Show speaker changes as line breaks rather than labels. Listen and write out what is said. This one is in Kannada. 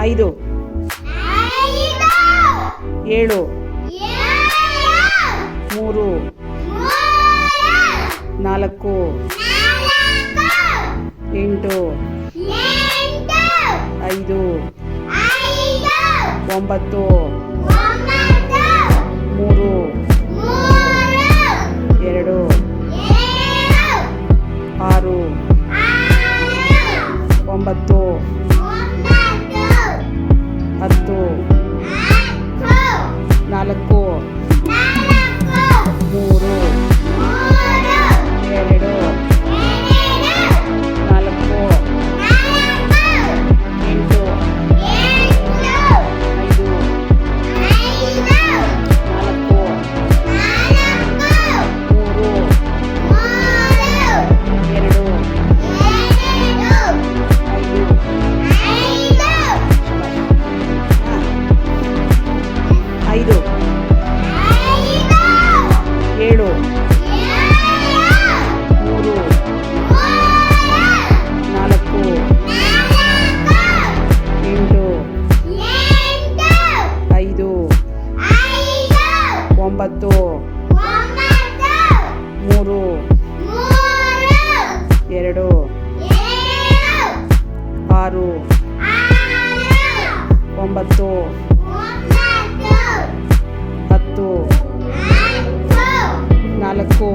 ಐದು. ಏಳು. ಮೂರು. ನಾಲ್ಕು. ಎಂಟು. ಐದು. ಒಂಬತ್ತು. ಒಂಬತ್ತು. ಹತ್ತು. ನಾಲ್ಕು. ಒಂಬತ್ತು ಮೂರು ಎರಡು ಆರು ಒಂಬತ್ತು ಹತ್ತು ನಾಲ್ಕು